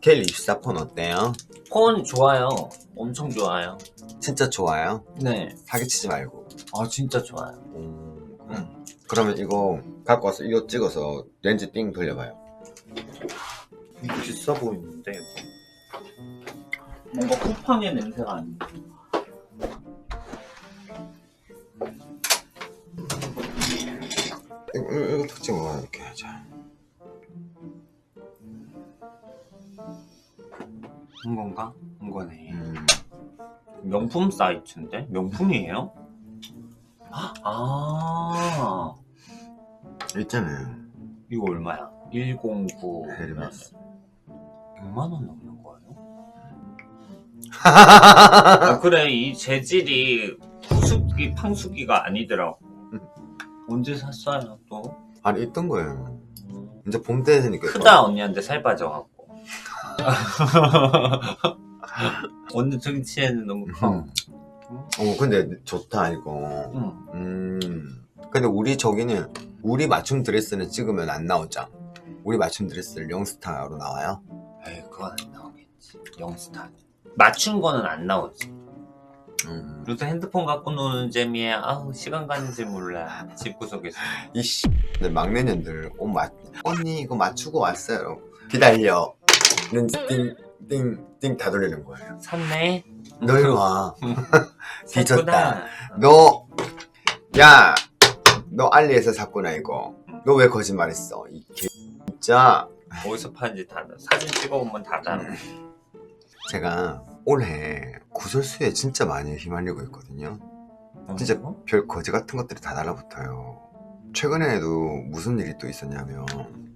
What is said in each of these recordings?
켈 24폰 어때요? 폰 좋아요. 엄청 좋아요. 진짜 좋아요? 네. 사기치지 말고. 아 진짜 좋아요. 음, 응. 그러면 이거 갖고 와서 이거 찍어서 렌즈 띵 돌려봐요. 이거 비싸 보이는데. 뭔가 쿠팡의 냄새가 안 나. 이거, 이거 탁 찍어봐 이렇게. 자. 한 건가? 한 거네. 음. 명품 사이트인데? 명품이에요? 아 있잖아요. 이거 얼마야? 109 헤르메스. 100만 원 넘는 거예요? 아, 그래 이 재질이 부수기 팡수기가 아니더라고 음. 언제 샀어요 또? 아니 있던 거예요. 이제 봄 되니까. 크다 언니한테 살 빠져갖고 언니 등치에는 너무 커 음. 어 근데 좋다 이거. 응. 음. 근데 우리 저기는 우리 맞춤 드레스는 찍으면 안 나오죠. 우리 맞춤 드레스를 영스타로 나와요. 에이 그건 안 나오겠지 영스타 맞춘 거는 안 나오지 음. 요새 핸드폰 갖고 노는 재미에 아우 시간 가는지 몰라 집구석에서 이씨, 내 막내년들 옷 맞, 언니 이거 맞추고 왔어요. 기다려. 렌즈 띵, 띵, 띵 다 돌리는 거예요. 샀네 너 이리 와. 뒤졌다. 너, 야, 너 알리에서 샀구나 이거. 너 왜 거짓말했어? 이 개, 진짜. 어디서 파는지 다 알아. 사진 찍어보면 다 알아 제가 올해 구설수에 진짜 많이 휘말리고 있거든요. 진짜 어? 별 거지 같은 것들이 다 달라붙어요. 최근에도 무슨 일이 또 있었냐면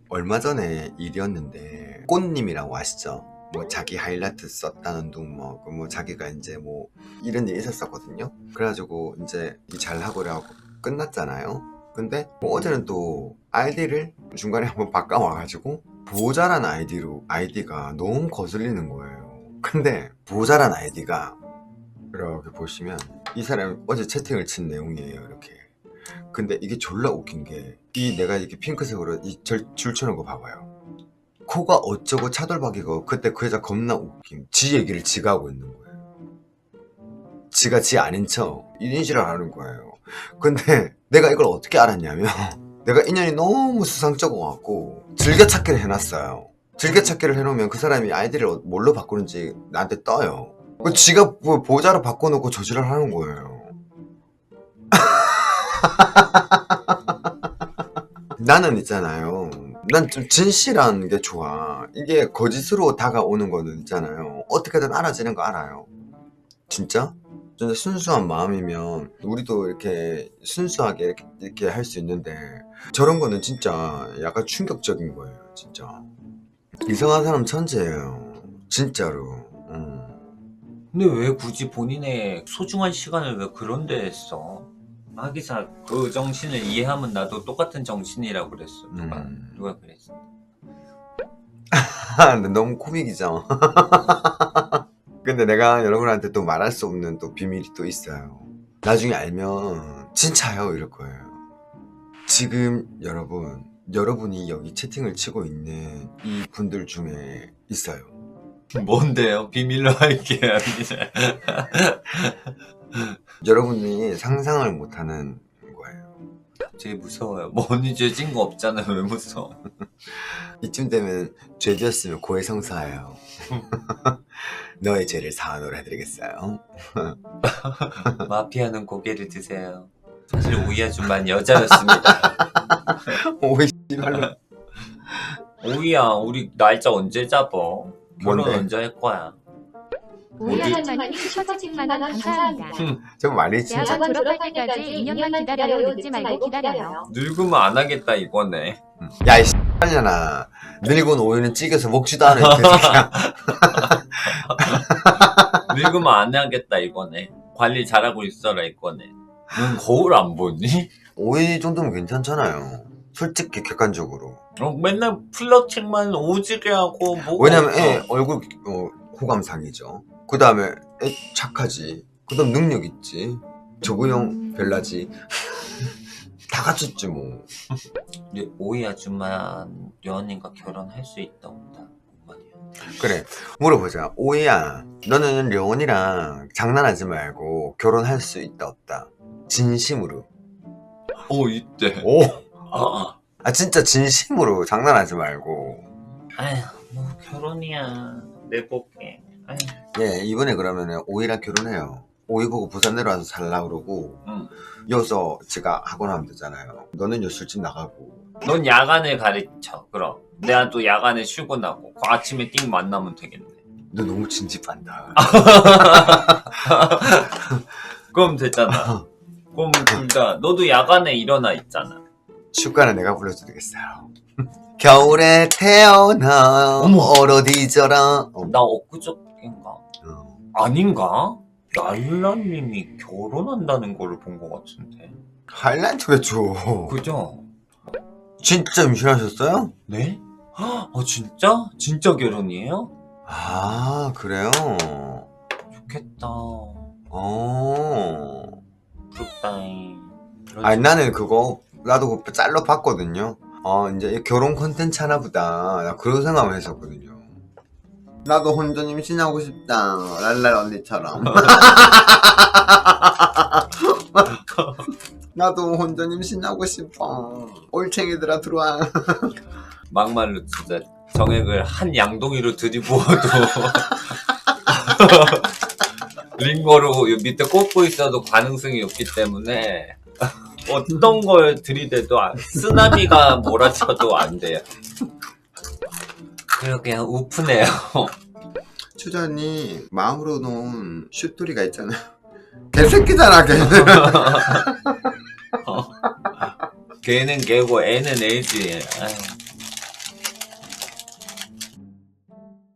얼마 전에 일이었는데 꽃님이라고 아시죠? 뭐 자기 하이라이트 썼다는 둥뭐 그뭐 자기가 이제 뭐 이런 일이 있었었거든요. 그래가지고 이제 잘 하고 하고 끝났잖아요. 근데 뭐 어제는 또 아이디를 중간에 한번 바꿔와가지고 보자란 아이디로 아이디가 너무 거슬리는 거예요. 근데 보자란 아이디가 이렇게 보시면 이 사람이 어제 채팅을 친 내용이에요 이렇게 근데 이게 졸라 웃긴 게 이 내가 이렇게 핑크색으로 이줄 쳐놓은 거 봐봐요 코가 어쩌고 차돌박이고 그때 그 여자 겁나 웃김 지 얘기를 지가 하고 있는 거예요 지가 지 아닌 척 인지를 하는 거예요 근데 내가 이걸 어떻게 알았냐면 내가 인연이 너무 수상쩍어 갖고 즐겨찾기를 해놨어요 즐겨찾기를 해놓으면 그 사람이 아이디를 어- 뭘로 바꾸는지 나한테 떠요 그 지가 뭐 보자로 바꿔놓고 저지랄 하는 거예요. 나는 있잖아요. 난 좀 진실한 게 좋아. 이게 거짓으로 다가오는 거는 있잖아요. 어떻게든 알아지는 거 알아요. 진짜? 진짜 순수한 마음이면 우리도 이렇게 순수하게 이렇게, 이렇게 할 수 있는데 저런 거는 진짜 약간 충격적인 거예요. 진짜. 이상한 사람 천재예요. 진짜로. 음. 근데 왜 굳이 본인의 소중한 시간을 왜 그런 데 써? 하기사 그 정신을 이해하면 나도 똑같은 정신이라고 그랬어 누가 음. 누가 그랬어 근데 너무 코믹이죠. 근데 내가 여러분한테 또 말할 수 없는 또 비밀이 또 있어요. 나중에 알면 진짜요 이럴 거예요. 지금 여러분, 여러분이 여기 채팅을 치고 있는 이 분들 중에 있어요. 뭔데요? 비밀로 할게요 여러분이 상상을 못하는 거예요. 되게 무서워요 뭐 언니 죄 진 거 없잖아 왜 무서워 이쯤 되면 죄 지었으면 고해성사예요. 너의 죄를 사하노라 해드리겠어요. 마피아는 고개를 드세요 사실 오이 아줌마는 여자였습니다 오이 씨발로. 오이야 우리 날짜 언제 잡어? 결혼 뭔데? 언제 할 거야? 오야 할머니 슈퍼챗 10만원 감사합니다. 저 말이 진짜 대학원 졸업할 때까지 2년만 기다려요. 늦지 말고 기다려요. 늙으면 안 하겠다 이거네 야, 이 씨발년아. 늙은 오이는 찌개서 먹지도 않아, 이 개새끼야. 늙으면 안 하겠다 이거네 관리 잘하고 있어라 이거네 넌 거울 안 보니? 오이 정도면 괜찮잖아요. 솔직히 객관적으로. 어, 맨날 플러팅만 오지게 하고 뭐 왜냐면 애 얼굴 어, 호감상이죠. 그 다음에 애 착하지. 그 다음 능력 있지. 조구형 별나지. 다 갖췄지 뭐. 우리 오이 아줌마 연인과 결혼할 수 있다 없다 뭔 말이야 그래 물어보자 오이야 너는 려원이랑 장난하지 말고 결혼할 수 있다 없다 진심으로 어 이때. 오. 아, 아 진짜 진심으로 장난하지 말고 아휴 뭐 결혼이야 내볼게. 예 이번에 그러면은 오이랑 결혼해요 오이 보고 부산 내려와서 살라 그러고 응. 여기서 제가 학원 하면 되잖아요 너는 요 술집 나가고 넌 야간을 가르쳐. 그럼 내가 또 야간에 출근하고 그 아침에 띵 만나면 되겠네. 너 너무 진지한다 그럼 됐잖아. 그럼 둘 다 너도 야간에 일어나 있잖아. 축가는 내가 불러드리겠어요 겨울에 태어나 어머. 얼어디져라 어, 나 엊그저께인가? 어. 아닌가? 랄랄님이 결혼한다는 거를 본 것 같은데. 하일란드겠죠 그죠? 진짜 임신하셨어요? 네? 아 진짜? 진짜 결혼이에요? 아 그래요? 좋겠다. 어. 부럽다잉. 아니 나는 그거 나도 그 짤로 봤거든요. 어 이제 결혼 콘텐츠 하나 보다. 나 그런 생각을 했었거든요. 나도 혼전 임신하고 싶다. 랄랄 언니처럼. 나도 혼전 임신하고 싶어. 올챙이들아 들어와. 막말로 진짜 정액을 한 양동이로 들이부어도 링거로 요 밑에 꽂고 있어도 가능성이 없기 때문에 어떤 걸 들이대도 안- 쓰나미가 몰아쳐도 안 돼요. 그냥 우프네요. 추자니 마음으로는 슛돌이가 있잖아요. 개새끼잖아 걔는. 걔는 걔고 애는 애지. 아휴.